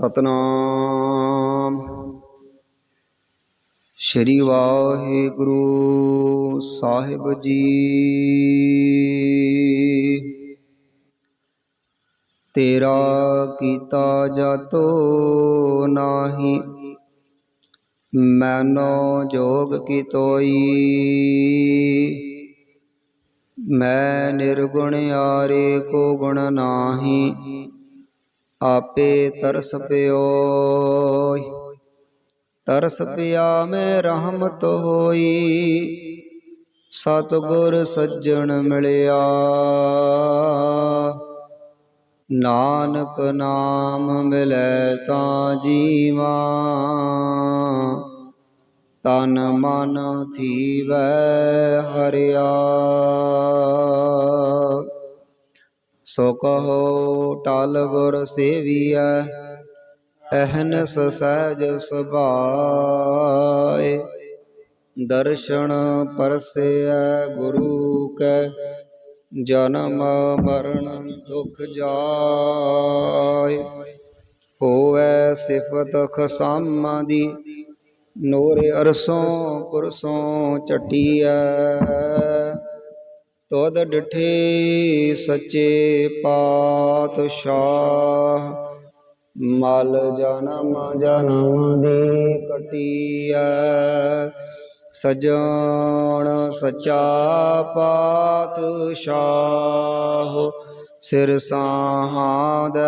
ਸਤਨਾਮ। ਸ਼੍ਰੀ ਵਾਹਿਗੁਰੂ ਸਾਹਿਬ ਜੀ। ਤੇਰਾ ਕੀਤਾ ਜਾਤੋ ਨਾਹੀ, ਮੈਨੋ ਜੋਗ ਕੀ ਤੋਈ ਮੈਂ ਨਿਰਗੁਣ ਆਰੇ ਕੋ ਗੁਣ ਨਾਹੀ। ਆਪੇ ਤਰਸ ਪਿਓਈ, ਤਰਸ ਪਿਆ ਮੈਂ ਰਹਿਮਤ ਹੋਈ। ਸਤਿਗੁਰ ਸੱਜਣ ਮਿਲਿਆ। ਨਾਨਕ ਨਾਮ ਮਿਲੈ ਤਾਂ ਜੀਵਾ, ਤਨ ਮਨ ਥੀਵੈ ਹਰਿਆ। ਸੋ ਕਹੋ ਟਲ ਗੁਰ ਸੇਵੀਐ ਅਹਨਸ ਸਹਿਜ ਸੁਭਾਏ। ਦਰਸ਼ਨ ਪਰਸੈ ਗੁਰੂ ਕੈ, ਜਨਮ ਮਰਨ ਦੁਖ ਜਾਏ। ਹੋਵੈ ਸਿਫਤ ਖਸਾਮਾਂ ਦੀ, ਨੂਰ ਅਰਸੋਂ ਕੁਰਸੋਂ ਚਟੀਐ। ਤੋਦ ਡਿਠੇ ਸੱਚੇ ਪਾਤਸ਼ਾਹ, ਮਲ ਜਨਮ ਜਨਮ ਦੀ ਕਟੀਐ। ਸਜਣ ਸਚਾ ਪਾਤਸ਼ਾਹ, ਸਿਰ ਸਾਹਾਦ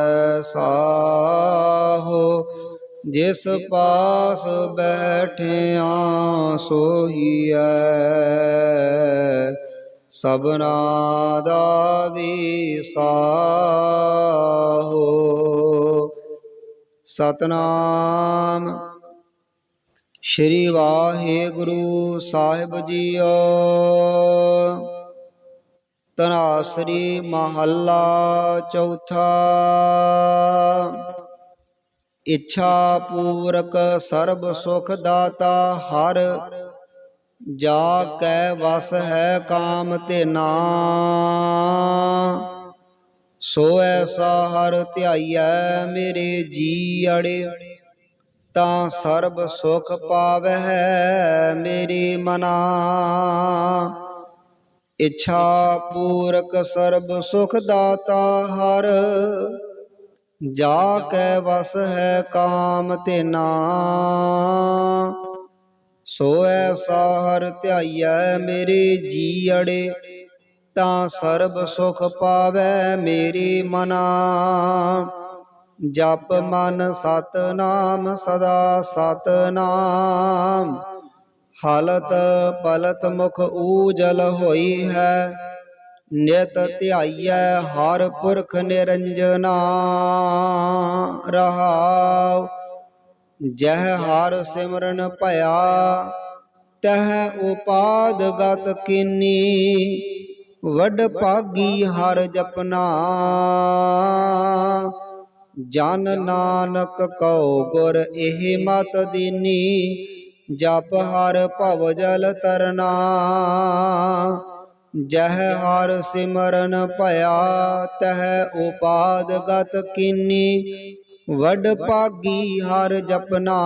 ਸਾਹੋ। ਜਿਸ ਪਾਸ ਬੈਠਿਆ ਸੋਹੀਐ ਸਭਨਾ ਦਾ ਵਿਸਾਹੋ ਸਤਨਾਮ ਸ਼੍ਰੀ ਵਾਹਿਗੁਰੂ ਸਾਹਿਬ ਜੀਓ। ਤਨਾਸਰੀ ਮਹੱਲਾ ਚੌਥਾ। ਇੱਛਾ ਪੂਰਕ ਸਰਬ ਸੁਖ ਦਾਤਾ ਹਰ ਜਾ ਕੈ ਵਸ ਹੈ ਕਾਮ ਤੇ ਨਾ। ਸੋ ਐਸਾ ਹਰ ਧਿਆਈਐ ਮੇਰੇ ਜੀ ਅੜੇ। ਤਾਂ ਸਰਬ ਸੁਖ ਪਾਵਹਿ ਮੇਰੇ ਮਨਾ। ਇੱਛਾ ਪੂਰਕ ਸਰਬ ਸੁਖ ਦਾਤਾ ਹਰ। ਜਾ ਕੈ ਵਸ ਹੈ ਕਾਮ ਤੇ ਨਾ। ਸੋ ਐਸਾ ਹਰ ਧਿਆਈਐ ਮੇਰੇ ਜੀ ਅੜੇ, ਤਾਂ ਸਰਬ ਸੁਖ ਪਾਵੈ ਮੇਰੀ ਮਨਾ। ਜਪ ਮਨ ਸਤਨਾਮ ਸਦਾ ਸਤਨਾਮ, ਹਾਲਤ ਪਲਤ ਮੁਖ ਊਜਲ ਹੋਈ ਹੈ। ਨਿਤ ਧਿਆਈਐ ਹਰ ਪੁਰਖ ਨਿਰੰਜਨਾ, ਰਹਾਉ ਜਹ ਹਰ ਸਿਮਰਨ ਭਇਆ, ਤਹ ਉਪਾਦ ਗਤ ਕੀਨੀ, ਵੱਡ ਭਾਗੀ ਹਰ ਜਪਨਾ। ਜਨ ਨਾਨਕ ਕਉ ਗੁਰ ਇਹ ਮਤ ਦੀਨੀ, ਜਪ ਹਰ ਭਵ ਜਲ ਤਰਨਾ। ਜਹ ਹਰ ਸਿਮਰਨ ਭਇਆ, ਤਹ ਉਪਾਦ ਗਤ ਕੀਨੀ ਵਡ ਭਾਗੀ ਹਰ ਜਪਨਾ।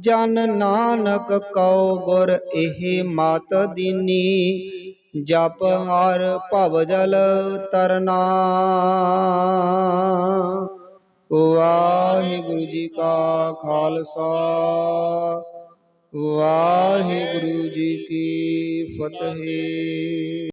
ਜਨ ਨਾਨਕ ਕਉ ਗੁਰ ਇਹ ਮਤ ਦੀਨੀ। ਜਪ ਹਰ ਭਵ ਜਲ ਤਰਨਾ। ਵਾਹਿਗੁਰੂ ਜੀ ਕਾ ਖਾਲਸਾ। ਵਾਹਿਗੁਰੂ ਜੀ ਕੀ ਫਤਿਹ।